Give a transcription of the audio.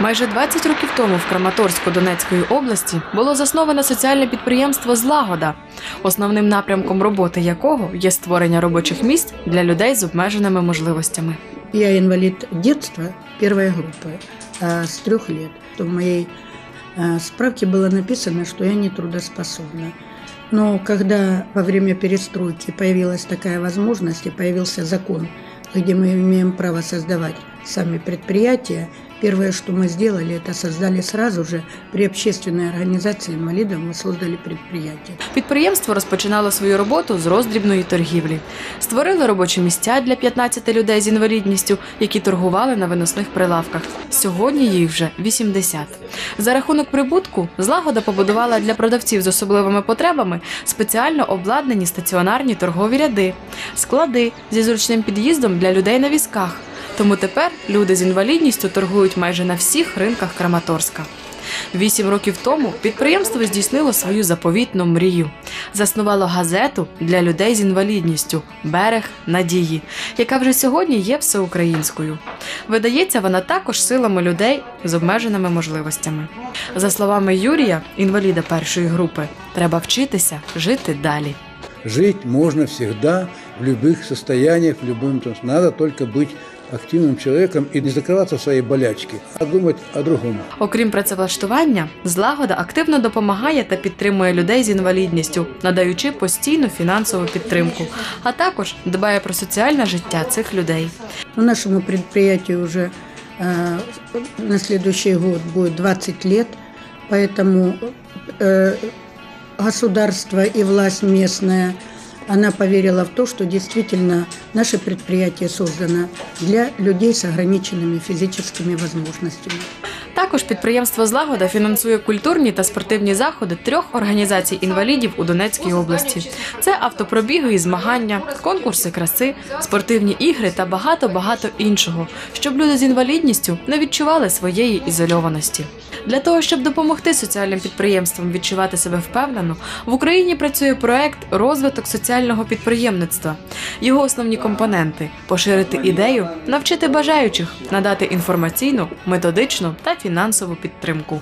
Майже 20 років тому в Краматорську Донецької області було засноване соціальне підприємство Злагода, основним напрямком роботи якого є створення робочих місць для людей з обмеженими можливостями. Я инвалид детства первой группы а, с трех лет. В моей а, справке было написано, что я не трудоспособна. Но когда во время перестройки появилась такая возможность и появился закон, где мы имеем право создавать сами предприятия, первое, что мы сделали, это создали сразу же при общественной организации инвалидов, мы создали предприятие. Підприємство розпочинало свою роботу з роздрібної торгівлі. Створили робочі місця для 15 людей з інвалідністю, які торгували на виносних прилавках. Сьогодні їх вже 80. За рахунок прибутку злагода побудувала для продавців з особливими потребами спеціально обладнані стаціонарні торгові ряди, склади зі зручним під'їздом для людей на візках. Тому тепер люди з інвалідністю торгують майже на всіх ринках Краматорська. Вісім років тому підприємство здійснило свою заповітну мрію. Заснувало газету для людей з інвалідністю Берег надії, яка вже сьогодні є всеукраїнською. Видається вона також силами людей з обмеженими можливостями. За словами Юрія, інваліда першої групи, треба вчитися жити далі. Жить можно всегда, в любых состояниях, в любом... то есть Надо только быть активным человеком и не закрываться в своей болячке, а думать о другом. Окрім працевлаштування, злагода активно допомагає та підтримує людей з інвалідністю, надаючи постійну фінансову підтримку, а також дбає про соціальне життя цих людей. Но нашему предприятию уже э, на следующий год будет 20 лет, поэтому э, государство и власть местная, она поверила в то, что действительно наше предприятие создано для людей с ограниченными физическими возможностями. Також підприємство Злагода фінансує культурні та спортивні заходи трьох організацій інвалідів у Донецькій області. Це автопробіги і змагання, конкурси краси, спортивні ігри та багато багато іншого, щоб люди з інвалідністю не відчували своєї ізольованості. Для того щоб допомогти соціальним підприємствам відчувати себе впевнено, в Україні працює проект розвиток соціального підприємництва. Його основні компоненти поширити ідею, навчити бажаючих, надати інформаційну, методичну та фінансову підтримку.